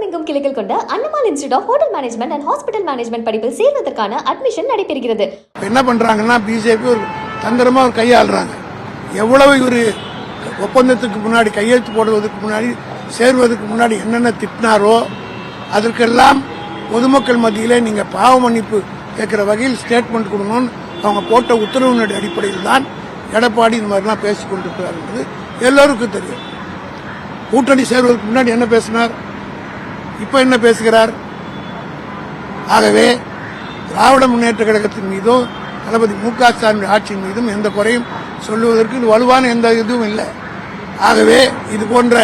உலகமெங்கும் கிளைகள் கொண்ட Annamal institute of hotel management and hospital management படிப்பில் சேர்வதற்கான அட்மிஷன் நடைபெறுகிறது. என்ன பண்றாங்கன்னா பிஜேபி ஒரு தந்திரமா ஒரு கையாளுறாங்க. எவ்வளவு ஒரு ஒப்பந்தத்துக்கு முன்னாடி கையெழுத்து போடுவதற்கு முன்னாடி சேர்வதற்கு முன்னாடி என்னென்ன திட்டினாரோ அதற்கெல்லாம் பொதுமக்கள் மத்தியிலே நீங்க பாவ மன்னிப்பு கேட்கிற வகையில் ஸ்டேட்மெண்ட் கொடுக்கணும்னு அவங்க போட்ட உத்தரவினுடைய அடிப்படையில் தான் எடப்பாடி இந்த மாதிரிலாம் பேசிக் கொண்டிருக்கிறார் என்பது எல்லோருக்கும் தெரியும். கூட்டணி சேர்வதற்கு முன்னாடி என்ன பேசினார்? இப்போ என்ன பேசுகிறார்? ஆகவே திராவிட முன்னேற்ற கழகத்தின் மீதும் தளபதி மு க ஸ்டாலின் ஆட்சியின் மீதும் எந்த குறையும் சொல்லுவதற்கு இது வலுவான எந்த இதுவும் இல்லை. ஆகவே இது போன்ற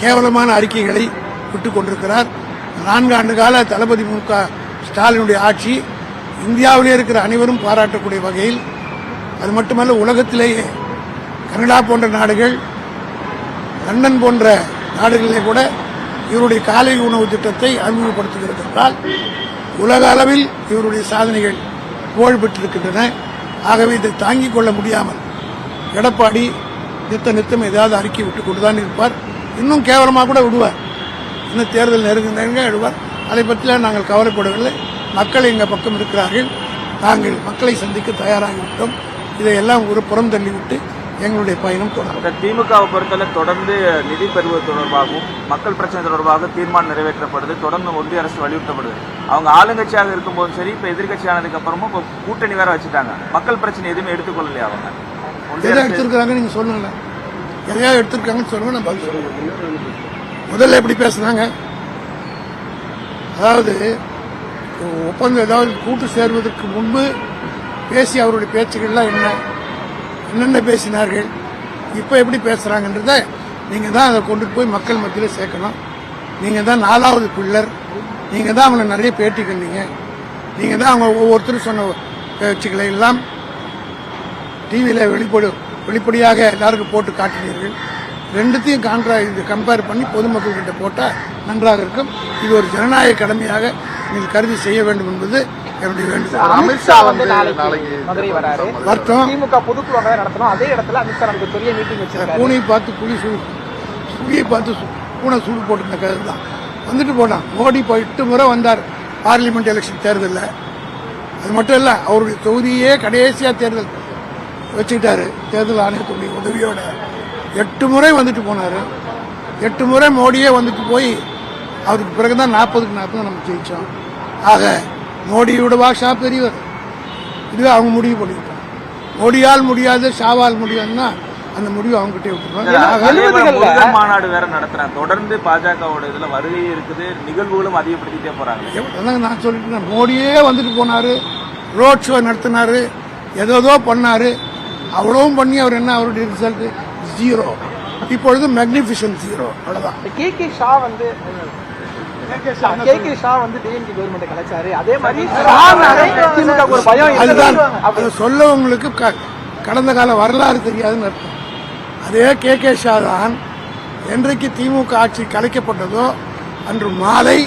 கேவலமான அறிக்கைகளை விட்டு கொண்டிருக்கிறார். நான்கு ஆண்டு கால தளபதி மு க ஸ்டாலினுடைய ஆட்சி இந்தியாவிலே இருக்கிற அனைவரும் பாராட்டக்கூடிய வகையில் அது மட்டுமல்ல உலகத்திலேயே கனடா போன்ற நாடுகள் லண்டன் போன்ற நாடுகளிலே கூட இவருடைய காலை உணவு திட்டத்தை அறிமுகப்படுத்துகிறது என்றால் உலக அளவில் இவருடைய சாதனைகள் புகழ் பெற்றிருக்கின்றன ஆகவே இதை தாங்கிக் கொள்ள முடியாமல் எடப்பாடி நித்த நித்தம் ஏதாவது அறிக்கை விட்டுக் கொண்டுதான் இருப்பார். இன்னும் கேவலமாக கூட விடுவார். இன்னும் தேர்தல் நெருங்க நெருங்க விடுவார். அதை பற்றிலாம் நாங்கள் கவலைப்படவில்லை. மக்கள் எங்கள் பக்கம் இருக்கிறார்கள். நாங்கள் மக்களை சந்திக்க தயாராகிவிட்டோம். இதையெல்லாம் ஒரு புறம் தள்ளிவிட்டு எங்களுடைய பயணம் தொடரும். திமுகவை பொறுத்தவரை தொடர்ந்து நிதி பெறுவது தொடர்பாகவும் மக்கள் பிரச்சனை தொடர்பாக தீர்மானம் நிறைவேற்றப்படுது. தொடர்ந்து ஒன்றிய அரசு வலியுறுத்தப்படுது. அவங்க ஆளுங்கட்சியாக இருக்கும்போதும் சரி இப்ப எதிர்கட்சி ஆனதுக்கு அப்புறமும் இப்ப கூட்டணி வேற வச்சுட்டாங்க. மக்கள் பிரச்சனை எதுவுமே எடுத்துக்கொள்ளலையா அவங்க? எதை எடுத்திருக்கிறாங்க நீங்க சொல்லுங்க எதையா எடுத்திருக்காங்கன்னு சொல்லுங்க நான் பதில் சொல்றேன். முதல்ல எப்படி பேசுனாங்க அதாவது ஒப்பந்தம் ஏதாவது கூட்டு சேர்வதற்கு முன்பு பேசி அவருடைய பேச்சுகள்லாம் என்ன? என்னென்ன பேசினார்கள் இப்போ எப்படி பேசுகிறாங்கன்றத நீங்கள் தான் அதை கொண்டு போய் மக்கள் மத்தியில் சேர்க்கணும். நீங்கள் தான் நாலாவது பிள்ளர் நீங்கள் தான் அவங்களை நிறைய பேட்டி கண்டீங்க. நீங்கள் தான் அவங்க ஒவ்வொருத்தரும் சொன்ன பேச்சுக்களை எல்லாம் டிவியில் வெளிப்படு வெளிப்படையாக எல்லாருக்கும் போட்டு காட்டினீர்கள். ரெண்டுத்தையும் கான்ட்ரா இது கம்பேர் பண்ணி பொதுமக்கள்கிட்ட போட்டால் நன்றாக இருக்கும். இது ஒரு ஜனநாயக கடமையாக நீங்கள் கருதி செய்ய வேண்டும் என்பது என்னுடைய வேண்டுகோள் அமித்ஷா வந்து நாளைக்கு மதுரை வராரு. வருத்தம். திமுக பொதுக்குழு அங்கே நடத்தணும். அதே இடத்துல அமித்ஷா நமக்கு பெரிய மீட்டிங் வச்சிருக்காரு. பூனையை பார்த்து புலி சூடு புலியை பார்த்து பூனை சூடு போட்டுருந்த கதை தான். வந்துட்டு போனான் மோடி இப்போ எட்டு முறை வந்தார். பார்லிமெண்ட் எலெக்ஷன் தேர்தலில். அது மட்டும் இல்லை அவருடைய தொகுதியே கடைசியாக தேர்தல் வச்சுக்கிட்டாரு. தேர்தல் ஆணையத்துடைய உதவியோட எட்டு முறை வந்துட்டு போனார். எட்டு முறை மோடியே வந்துட்டு போய் அவருக்கு பிறகுதான் நாற்பதுக்கு நாற்பது நம்ம ஜெயிச்சோம். ஆக மோடியோட பாஷா பெரியவர். இதுவே அவங்க முடிவு பண்ணிக்கிட்டாங்க மோடியால் முடியாது ஷாவால் முடியாதுன்னா அந்த முடிவு அவங்ககிட்டே விட்டுருவாங்க. மாநாடு வேற நடத்துறாங்க தொடர்ந்து பாஜகவோட இதுல வருகை இருக்குது நிகழ்வுகளும் அதிகப்படுத்திட்டே போறாங்க. நான் சொல்லிட்டு மோடியே வந்துட்டு போனாரு ரோட் ஷோ நடத்தினாரு ஏதோதோ பண்ணாரு. அவ்வளவும் பண்ணி அவர் என்ன அவருடைய ரிசல்ட் ஜீரோ இப்பொழுது மேக்னிஃபிஷன் ஜீரோ அவ்வளவுதான். கே கே ஷா வந்து கே கே ஷா வந்து டிஎம்கே கவர்மெண்ட் கலைச்சாரு. அதே மாதிரி ஷானாலே திமுக ஒரு பயம் அதுதான். அதை சொல்லவங்களுக்கு கடந்த கால வரலாறு தெரியாதுன்னு அர்த்தம். அதே கே கே ஷா தான் என்றைக்கு திமுக ஆட்சி கலைக்கப்பட்டதோ அன்று மாலை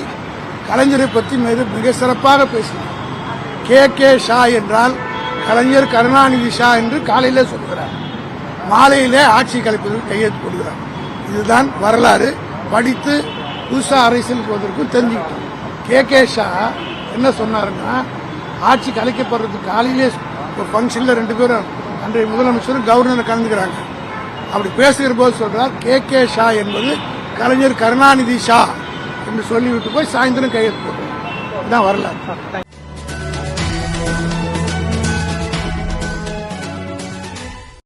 கலைஞரை பற்றி மிக மிக சிறப்பாக பேசினார். கே கே ஷா என்றால் கலைஞர் கருணாநிதி ஷா என்று காலையிலே சொல்கிறார். மாலையிலே ஆட்சி கலைப்பதற்கு கையெழுத்து போடுகிறார். இதுதான் வரலாறு. படித்து புதுசாக அரசியலுக்கு வந்திருக்கும் தெரிஞ்சுக்கிட்டோம். கே. கே. ஷா என்ன சொன்னாருன்னா ஆட்சி கலைக்கப்படுறதுக்கு காலையிலே ஒரு ஃபங்க்ஷனில் ரெண்டு பேரும் அன்றைய முதலமைச்சரும் கவர்னர் கலந்துக்கிறாங்க. அப்படி பேசுகிற போது சொல்கிறார் கே. கே. ஷா என்பது கலைஞர் கருணாநிதி ஷா என்று சொல்லிவிட்டு போய் சாயந்தரம் கையெழுத்து போட்டோம். இதுதான் வரலாறு.